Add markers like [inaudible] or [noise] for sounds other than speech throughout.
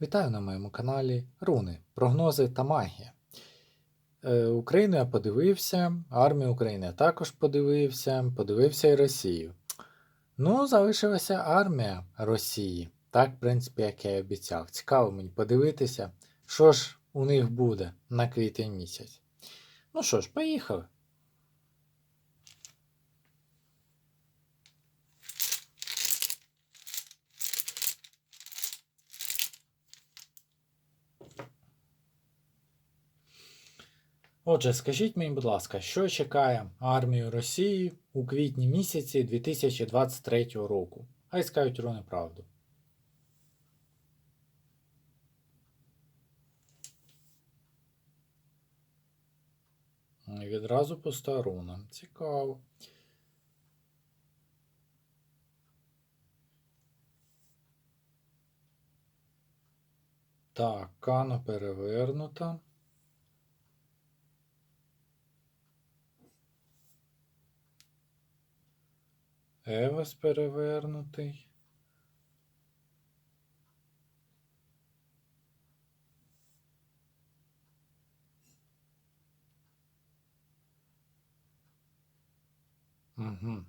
Вітаю на моєму каналі Руни, прогнози та магія. Е, Україну я подивився, армію України я також подивився, подивився і Росію. Ну, залишилася армія Росії. Так, в принципі, як я і обіцяв. Цікаво мені подивитися, що ж у них буде на квітень місяць. Ну що ж, поїхали. Отже, скажіть мені, будь ласка, що чекає армію Росії у квітні місяці 2023 року? Хай скажуть руни правду. Відразу пуста руна. Цікаво. Так, кано перевернута. Евас перевернутий. Угу.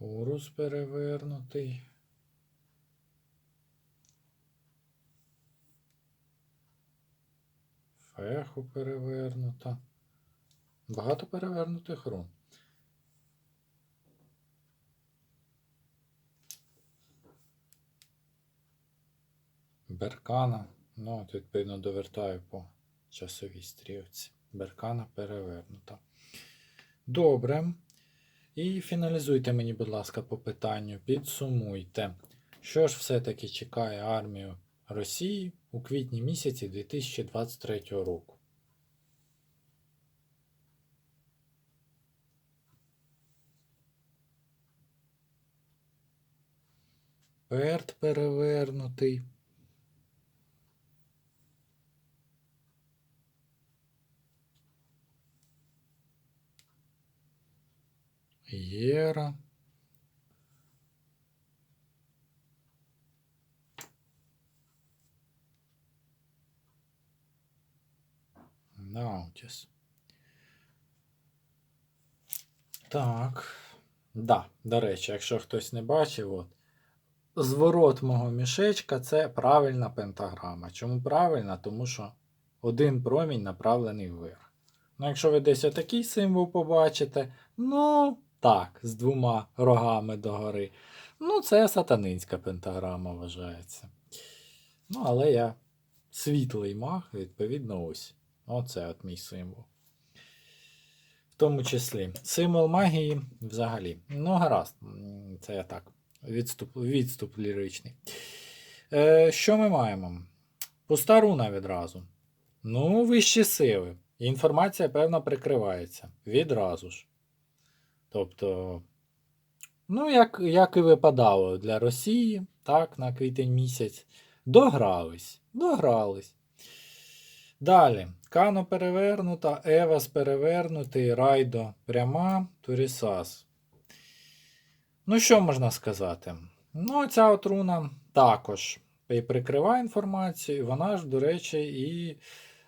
Урус перевернутий. Феху перевернута. Багато перевернутих рун. Беркана. Ну, от відповідно довертаю по часовій стрілці. Беркана перевернута. Добре. І фіналізуйте мені, будь ласка, по питанню. Підсумуйте, що ж все-таки чекає армію Росії у квітні місяці 2023 року. Перт перевернутий. Єра. Наутіс. Так. Да, до речі, якщо хтось не бачив, от, зворот мого мішечка це правильна пентаграма. Чому правильна? Тому що один промінь направлений вверх. Ну, якщо ви десь отакий символ побачите, ну, так, з двома рогами догори. Ну, це сатанинська пентаграма вважається. Ну, але я світлий маг, відповідно, ось. Оце от мій символ. В тому числі символ магії взагалі. Ну, гаразд, це я так. Відступ, відступ ліричний. Е, що ми маємо? Пуста руна відразу. Ну, вищі сили. Інформація, певно, прикривається. Відразу ж. Тобто, ну, як, як і випадало для Росії, так, на квітень місяць. Догрались. Догрались. Далі. Кано перевернута, Евас перевернутий, Райдо пряма, Турісас. Ну, що можна сказати? Ну, ця от руна також і прикриває інформацію, вона ж, до речі, і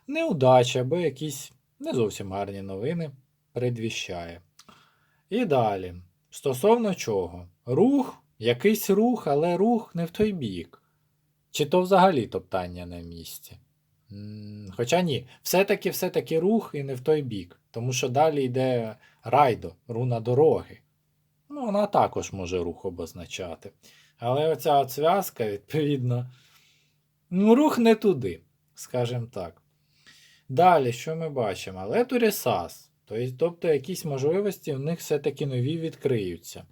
неудача або якісь не зовсім гарні новини предвіщає. І далі. Стосовно чого? Рух, якийсь рух, але рух не в той бік. Чи то взагалі топтання на місці? Хоча ні, все-таки все-таки рух і не в той бік. Тому що далі йде райдо, руна дороги. Ну, вона також може рух обозначати. Але оця от зв'язка, відповідно, ну, рух не туди, скажімо так. Далі, що ми бачимо? Але Турісас. Тобто, тобто якісь можливості в них все-таки нові відкриються.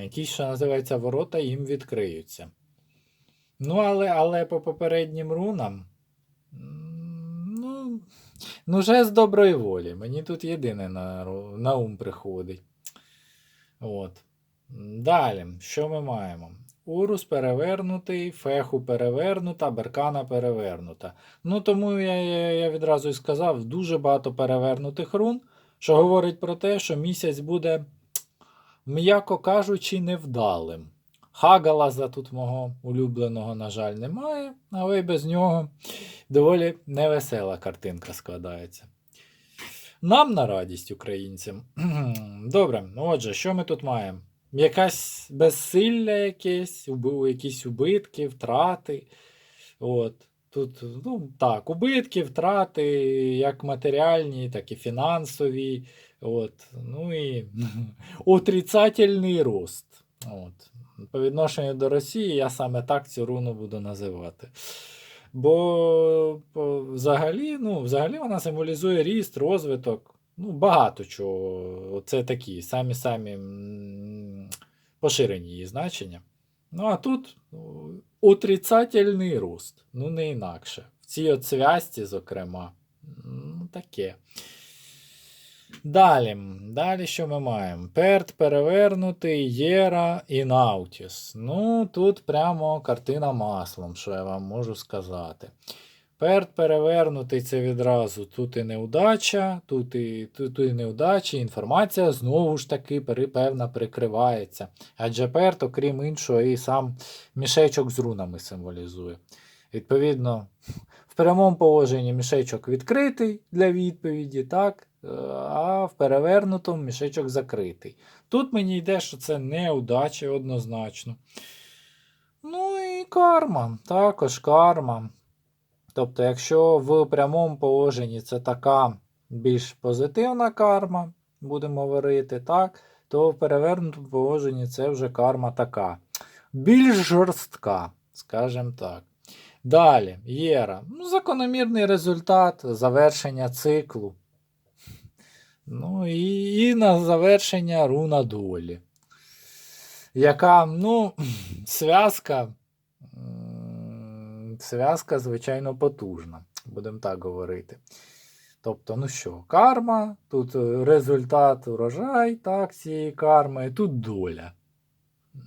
Якісь, що називається, ворота їм відкриються. Ну, але, але по попереднім рунам. Ну, ну, вже з доброї волі. Мені тут єдине на, на ум приходить. От. Далі, що ми маємо? Урус перевернутий, феху перевернута, беркана перевернута. Ну тому я, я, я відразу і сказав, дуже багато перевернутих рун, що говорить про те, що місяць буде, м'яко кажучи, невдалим. Хагалаза тут мого улюбленого, на жаль, немає, але й без нього доволі невесела картинка складається. Нам на радість українцям. [clears throat] Добре, отже, що ми тут маємо? Якась безсилля якесь, якісь убитки, втрати. От. Тут, ну, так, убитки, втрати, як матеріальні, так і фінансові. От. Ну і [laughs] отрицательний рост. От. По відношенню до Росії я саме так цю руну буду називати. Бо взагалі, ну, взагалі вона символізує ріст, розвиток, ну, багато чого. Це такі самі-самі поширені її значення. Ну, а тут ну, отрицательний рост, ну не інакше. В цій от зокрема, ну, таке. Далі, далі що ми маємо? Перт перевернутий, Єра і Наутіс. Ну, тут прямо картина маслом, що я вам можу сказати. Перт перевернутий це відразу тут і неудача, тут і, тут і неудача, інформація знову ж таки певна прикривається. Адже перт, окрім іншого, і сам мішечок з рунами символізує. Відповідно, [laughs] в прямому положенні мішечок відкритий для відповіді, так? Е, а в перевернутому мішечок закритий. Тут мені йде, що це неудача однозначно. Ну і карма, також карма. Тобто, якщо в прямому положенні це така більш позитивна карма, будемо говорити, так, то в перевернутому положенні це вже карма така. Більш жорстка, скажімо так. Далі, Єра. Ну, закономірний результат завершення циклу. Ну і, і на завершення руна долі. Яка, ну, [clears throat] зв'язка. Зв'язка, звичайно, потужна, будемо так говорити. Тобто, ну що, карма, тут е, результат урожай, так, цієї карми, тут доля.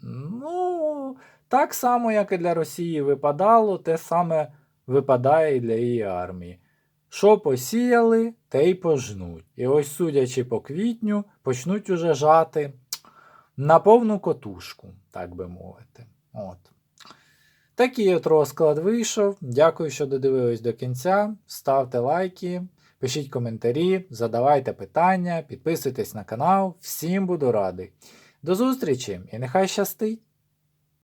Ну, так само, як і для Росії випадало, те саме випадає і для її армії. Що посіяли, те й пожнуть. І ось, судячи по квітню, почнуть уже жати на повну котушку, так би мовити. От. Такий от розклад вийшов. Дякую, що додивились до кінця. Ставте лайки, пишіть коментарі, задавайте питання, підписуйтесь на канал. Всім буду радий. До зустрічі і нехай щастить!